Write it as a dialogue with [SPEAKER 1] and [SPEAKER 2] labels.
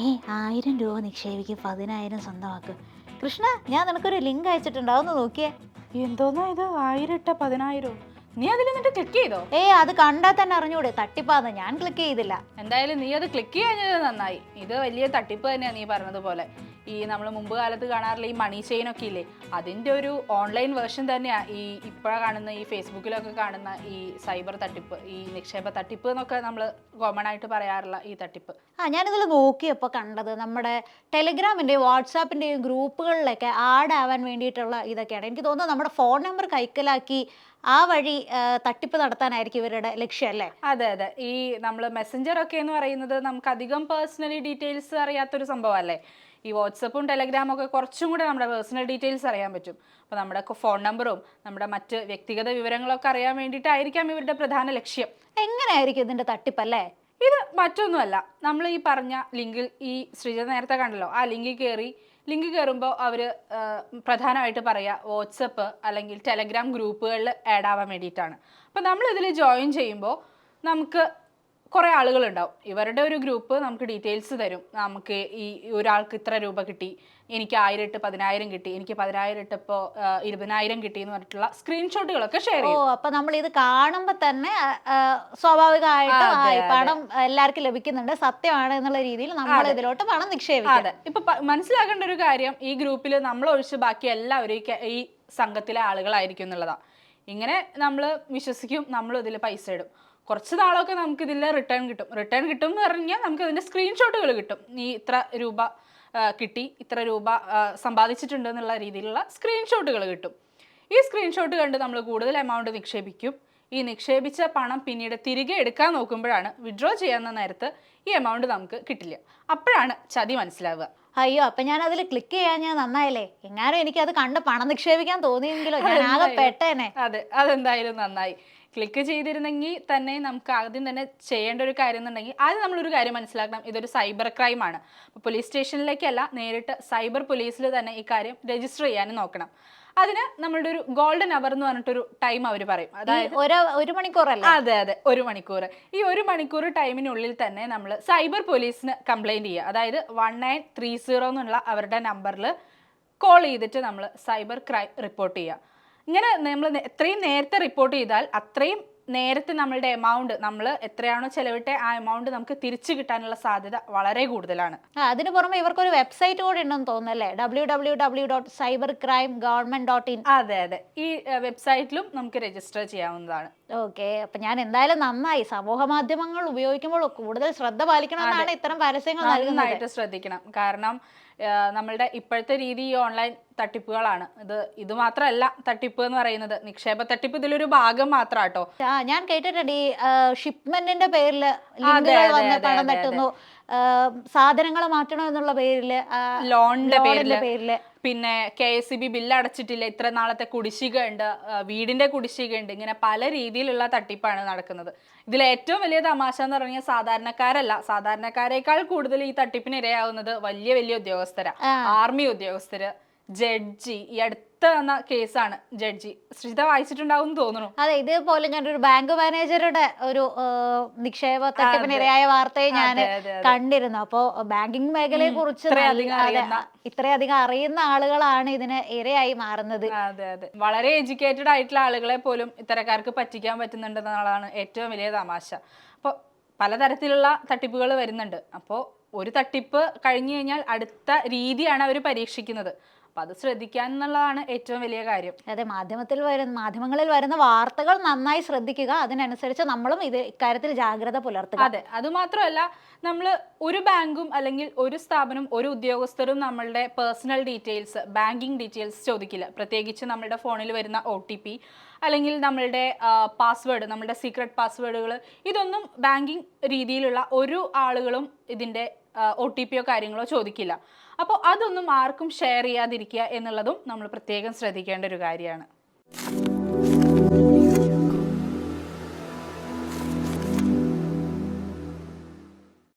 [SPEAKER 1] ഏ ആയിരം രൂപ നിക്ഷേപിക്കും പതിനായിരം സ്വന്തമാക്കും. കൃഷ്ണ ഞാൻ നിനക്കൊരു ലിങ്ക് അയച്ചിട്ടുണ്ട് അതൊന്ന് നോക്കിയേ.
[SPEAKER 2] എന്തോന്നാ ഇത്? ആയിരം ഇട്ട പതിനായിരം? നീ അതിൽ നിന്നിട്ട് ക്ലിക്ക് ചെയ്തോ?
[SPEAKER 1] ഏ അത് കണ്ടാൽ തന്നെ അറിഞ്ഞൂടെ തട്ടിപ്പാന്ന്. ഞാൻ ക്ലിക്ക് ചെയ്തില്ല.
[SPEAKER 2] എന്തായാലും നീ അത് ക്ലിക്ക് ചെയ്യാഞ്ഞത് നന്നായി. ഇത് വലിയ തട്ടിപ്പ് തന്നെയാണ് നീ പറഞ്ഞതുപോലെ. ഈ നമ്മൾ മുമ്പ് കാലത്ത് കാണാറുള്ള ഈ മണി ചെയിൻ ഒക്കെ ഇല്ലേ? അതിന്റെ ഒരു ഓൺലൈൻ വേർഷൻ തന്നെയാണ് ഈ ഇപ്പോഴാണ് കാണുന്ന ഈ ഫേസ്ബുക്കിലൊക്കെ കാണുന്ന ഈ സൈബർ തട്ടിപ്പ് ഈ നിക്ഷേപ തട്ടിപ്പ് എന്നൊക്കെ നമ്മൾ കോമൺ ആയിട്ട് പറയാറുള്ള ഈ തട്ടിപ്പ്.
[SPEAKER 1] ആ ഞാനിതിൽ നോക്കിയപ്പോൾ കണ്ടത് നമ്മുടെ ടെലിഗ്രാമിന്റെയും വാട്സാപ്പിന്റെയും ഗ്രൂപ്പുകളിലൊക്കെ ആഡ് ആവാൻ വേണ്ടിയിട്ടുള്ള ഇതൊക്കെയാണ്. എനിക്ക് തോന്നുന്നു നമ്മുടെ ഫോൺ നമ്പർ കൈക്കലാക്കി ആ വഴി തട്ടിപ്പ് നടത്താനായിരിക്കും ഇവരുടെ ലക്ഷ്യം അല്ലേ?
[SPEAKER 2] അതെ അതെ. ഈ നമ്മൾ മെസ്സഞ്ചർ ഒക്കെ എന്ന് പറയുന്നത് നമുക്ക് അധികം പേഴ്സണലി ഡീറ്റെയിൽസ് അറിയാത്തൊരു സംഭവമല്ലേ ഈ വാട്സപ്പും ടെലഗ്രാമും ഒക്കെ കുറച്ചും കൂടെ നമ്മുടെ പേഴ്സണൽ ഡീറ്റെയിൽസ് അറിയാൻ പറ്റും. അപ്പോൾ നമ്മുടെ ഫോൺ നമ്പറും നമ്മുടെ മറ്റ് വ്യക്തിഗത വിവരങ്ങളൊക്കെ അറിയാൻ വേണ്ടിയിട്ടായിരിക്കാം ഇവരുടെ പ്രധാന ലക്ഷ്യം.
[SPEAKER 1] എങ്ങനെയായിരിക്കും ഇതിന്റെ തട്ടിപ്പല്ലേ
[SPEAKER 2] ഇത് മറ്റൊന്നുമല്ല. നമ്മൾ ഈ പറഞ്ഞ ലിങ്കിൽ ഈ ശ്രീജ നേരത്തെ കണ്ടല്ലോ. ആ ലിങ്കിൽ കയറി ലിങ്ക് കയറുമ്പോൾ അവർ പ്രധാനമായിട്ട് പറയുക വാട്സപ്പ് അല്ലെങ്കിൽ ടെലഗ്രാം ഗ്രൂപ്പുകളിൽ ആഡ് ആവാൻ വേണ്ടിയിട്ടാണ്. അപ്പോൾ നമ്മൾ ഇതിൽ ജോയിൻ ചെയ്യുമ്പോൾ നമുക്ക് കുറേ ആളുകളുണ്ടാവും. ഇവരുടെ ഒരു ഗ്രൂപ്പ് നമുക്ക് ഡീറ്റെയിൽസ് തരും. നമുക്ക് ഈ ഒരാൾക്ക് ഇത്ര രൂപ കിട്ടി എനിക്ക് ആയിരം ഇട്ട് പതിനായിരം കിട്ടി എനിക്ക് പതിനായിരം ഇട്ട് ഇപ്പോൾ ഇരുപതിനായിരം കിട്ടി എന്ന് പറഞ്ഞിട്ടുള്ള സ്ക്രീൻഷോട്ടുകളൊക്കെ ഷെയർ ചെയ്യും.
[SPEAKER 1] അപ്പൊ നമ്മൾ ഇത് കാണുമ്പോ തന്നെ സ്വാഭാവികമായിട്ട് പണം എല്ലാവർക്കും ലഭിക്കുന്നുണ്ട്. സത്യമാണ് എന്നുള്ള രീതിയിൽ നമ്മൾ ഇതിലോട്ട് പണം നിക്ഷേപിക്കും.
[SPEAKER 2] അതെ. ഇപ്പൊ മനസ്സിലാക്കേണ്ട ഒരു കാര്യം ഈ ഗ്രൂപ്പിൽ നമ്മൾ ഒഴിച്ച് ബാക്കി എല്ലാവരും ഈ സംഘത്തിലെ ആളുകളായിരിക്കും എന്നുള്ളതാണ് ഇങ്ങനെ നമ്മൾ വിശ്വസിക്കും നമ്മൾ ഇതിൽ പൈസ ഇടും. കുറച്ച് നാളൊക്കെ നമുക്ക് ഇതിൽ റിട്ടേൺ കിട്ടും. റിട്ടേൺ കിട്ടും എന്ന് പറഞ്ഞാൽ നമുക്ക് അതിന്റെ സ്ക്രീൻഷോട്ടുകൾ കിട്ടും. നീ ഇത്ര രൂപ കിട്ടി ഇത്ര രൂപ സമ്പാദിച്ചിട്ടുണ്ട് എന്നുള്ള രീതിയിലുള്ള സ്ക്രീൻഷോട്ടുകൾ കിട്ടും. ഈ സ്ക്രീൻഷോട്ട് കണ്ട് നമ്മൾ കൂടുതൽ എമൗണ്ട് നിക്ഷേപിക്കും. ഈ നിക്ഷേപിച്ച പണം പിന്നീട് തിരികെ എടുക്കാൻ നോക്കുമ്പോഴാണ് വിഡ്രോ ചെയ്യാവുന്ന നേരത്ത് ഈ എമൗണ്ട് നമുക്ക് കിട്ടില്ല. അപ്പോഴാണ് ചതി മനസ്സിലാവുക.
[SPEAKER 1] അയ്യോ അപ്പൊ ഞാൻ അതിൽ ക്ലിക്ക് ചെയ്യാൻ ഞാൻ നന്നായില്ലേ? എങ്ങാനും എനിക്ക് അത് കണ്ട് പണം നിക്ഷേപിക്കാൻ തോന്നിയെങ്കിലോ? ഞാൻ ആകെ. പെട്ടേനെ.
[SPEAKER 2] അതെ അതെന്തായാലും നന്നായി. ക്ലിക്ക് ചെയ്തിരുന്നെങ്കിൽ തന്നെ നമുക്ക് ആദ്യം തന്നെ ചെയ്യേണ്ട ഒരു കാര്യം എന്നുണ്ടെങ്കിൽ ആദ്യം നമ്മളൊരു കാര്യം മനസ്സിലാക്കണം. ഇതൊരു സൈബർ ക്രൈം ആണ്. അപ്പോൾ പോലീസ് സ്റ്റേഷനിലേക്കല്ല നേരിട്ട് സൈബർ പോലീസിൽ തന്നെ ഈ കാര്യം രജിസ്റ്റർ ചെയ്യാനും നോക്കണം. അതിന് നമ്മളുടെ ഒരു ഗോൾഡൻ അവർ എന്ന് പറഞ്ഞിട്ടൊരു ടൈം അവർ പറയും. അതായത്
[SPEAKER 1] ഒരു മണിക്കൂറല്ലേ?
[SPEAKER 2] അതെ അതെ. ഒരു മണിക്കൂർ ഈ ഒരു മണിക്കൂർ ടൈമിനുള്ളിൽ തന്നെ നമ്മൾ സൈബർ പോലീസിന് കംപ്ലൈന്റ് ചെയ്യുക. അതായത് വൺ നയൻ ത്രീ സീറോ എന്നുള്ള അവരുടെ നമ്പറിൽ കോൾ ചെയ്തിട്ട് നമ്മൾ സൈബർ ക്രൈം റിപ്പോർട്ട് ചെയ്യുക. ഇങ്ങനെ നമ്മൾ എത്രയും നേരത്തെ റിപ്പോർട്ട് ചെയ്താൽ അത്രയും നേരത്തെ നമ്മളുടെ എമൗണ്ട് നമ്മൾ എത്രയാണോ ചെലവിട്ടെ ആ എമൗണ്ട് നമുക്ക് തിരിച്ചു കിട്ടാനുള്ള സാധ്യത വളരെ കൂടുതലാണ്.
[SPEAKER 1] അതിന് പുറമെ ഇവർക്കൊരു വെബ്സൈറ്റ് കൂടെ ഉണ്ടെന്ന് തോന്നുന്നല്ലേ W W W dot cyber crime government dot in
[SPEAKER 2] അതെ അതെ. ഈ വെബ്സൈറ്റിലും നമുക്ക് രജിസ്റ്റർ ചെയ്യാവുന്നതാണ്.
[SPEAKER 1] ഓക്കെ അപ്പൊ ഞാൻ എന്തായാലും നന്നായി സമൂഹ മാധ്യമങ്ങൾ ഉപയോഗിക്കുമ്പോൾ കൂടുതൽ ശ്രദ്ധ പാലിക്കണമെന്നാണ് ഇത്തരം പരസ്യങ്ങൾ
[SPEAKER 2] നന്നായിട്ട് ശ്രദ്ധിക്കണം. കാരണം നമ്മളുടെ ഇപ്പോഴത്തെ രീതി ഈ ഓൺലൈൻ തട്ടിപ്പുകളാണ്. ഇത് ഇത് മാത്രമല്ല തട്ടിപ്പ് എന്ന് പറയുന്നത്. നിക്ഷേപ തട്ടിപ്പ് ഇതിലൊരു ഭാഗം മാത്രം കേട്ടോ
[SPEAKER 1] ഞാൻ കേട്ടിട്ടുണ്ട് ഈ ഷിപ്മെന്റിന്റെ പേരിൽ പണം തട്ടുന്നു. സാധനങ്ങൾ മാറ്റണം എന്നുള്ള പേരിൽ
[SPEAKER 2] ലോണിന്റെ
[SPEAKER 1] പേരിൽ
[SPEAKER 2] പിന്നെ കെ എസ് ബി ബില്ല് അടച്ചിട്ടില്ല ഇത്ര നാളത്തെ കുടിശ്ശിക ഉണ്ട് വീടിന്റെ കുടിശ്ശിക ഉണ്ട് ഇങ്ങനെ പല രീതിയിലുള്ള തട്ടിപ്പാണ് നടക്കുന്നത്. ഇതിൽ ഏറ്റവും വലിയ തമാശ എന്ന് പറഞ്ഞാൽ സാധാരണക്കാരല്ല. സാധാരണക്കാരേക്കാൾ കൂടുതൽ ഈ തട്ടിപ്പിന് ഇരയാവുന്നത് വലിയ വലിയ ഉദ്യോഗസ്ഥരാ. ആർമി ഉദ്യോഗസ്ഥര്. ജഡ്ജി. ഈ അടുത്ത വന്ന കേസാണ് ജഡ്ജി. ശ്രിത വായിച്ചിട്ടുണ്ടാവും തോന്നുന്നു.
[SPEAKER 1] അതെ ഇതേപോലെ ഞാൻ ഒരു ബാങ്ക് മാനേജറുടെ ഒരു നിക്ഷേപ തട്ടിപ്പിനിരയായ വാർത്തയെ ഞാൻ. കണ്ടിരുന്നു. അപ്പോ ബാങ്കിങ് മേഖലയെ കുറിച്ച്
[SPEAKER 2] ഇത്രയധികം അറിയുന്ന-
[SPEAKER 1] ഇത്രയധികം അറിയുന്ന ആളുകളാണ് ഇതിന് ഇരയായി മാറുന്നത്.
[SPEAKER 2] അതെ അതെ. വളരെ എഡ്യൂക്കേറ്റഡ് ആയിട്ടുള്ള ആളുകളെ പോലും ഇത്തരക്കാർക്ക് പറ്റിക്കാൻ പറ്റുന്നുണ്ട് എന്നുള്ളതാണ് ഏറ്റവും വലിയ തമാശ. അപ്പോൾ പലതരത്തിലുള്ള തട്ടിപ്പുകൾ വരുന്നുണ്ട്. അപ്പോൾ ഒരു തട്ടിപ്പ് കഴിഞ്ഞു കഴിഞ്ഞാൽ അടുത്ത രീതിയാണ് അവർ പരീക്ഷിക്കുന്നത്. അപ്പോൾ അത് ശ്രദ്ധിക്കാൻ എന്നുള്ളതാണ് ഏറ്റവും വലിയ കാര്യം.
[SPEAKER 1] അതെ മാധ്യമത്തിൽ വരുന്ന മാധ്യമങ്ങളിൽ വരുന്ന വാർത്തകൾ നന്നായി ശ്രദ്ധിക്കുക അതിനനുസരിച്ച് നമ്മളും ഇത് ഇക്കാര്യത്തിൽ ജാഗ്രത പുലർത്തുക.
[SPEAKER 2] അതെ അതുമാത്രമല്ല നമ്മൾ ഒരു ബാങ്കും അല്ലെങ്കിൽ ഒരു സ്ഥാപനം ഒരു ഉദ്യോഗസ്ഥരും നമ്മളുടെ പേഴ്സണൽ ഡീറ്റെയിൽസ് ബാങ്കിങ് ഡീറ്റെയിൽസ് ചോദിക്കില്ല. പ്രത്യേകിച്ച് നമ്മളുടെ ഫോണിൽ വരുന്ന ഒ ടി പി അല്ലെങ്കിൽ നമ്മളുടെ പാസ്വേഡ് നമ്മളുടെ സീക്രട്ട് പാസ്വേഡുകൾ ഇതൊന്നും ബാങ്കിങ് രീതിയിലുള്ള ഒരു ആളുകളും ഇതിന്റെ ഒ ടി പിയോ കാര്യങ്ങളോ ചോദിക്കില്ല. അപ്പോൾ അതൊന്നും ആർക്കും ഷെയർ ചെയ്യാതിരിക്കുക എന്നുള്ളതും നമ്മൾ പ്രത്യേകം ശ്രദ്ധിക്കേണ്ട ഒരു കാര്യമാണ്.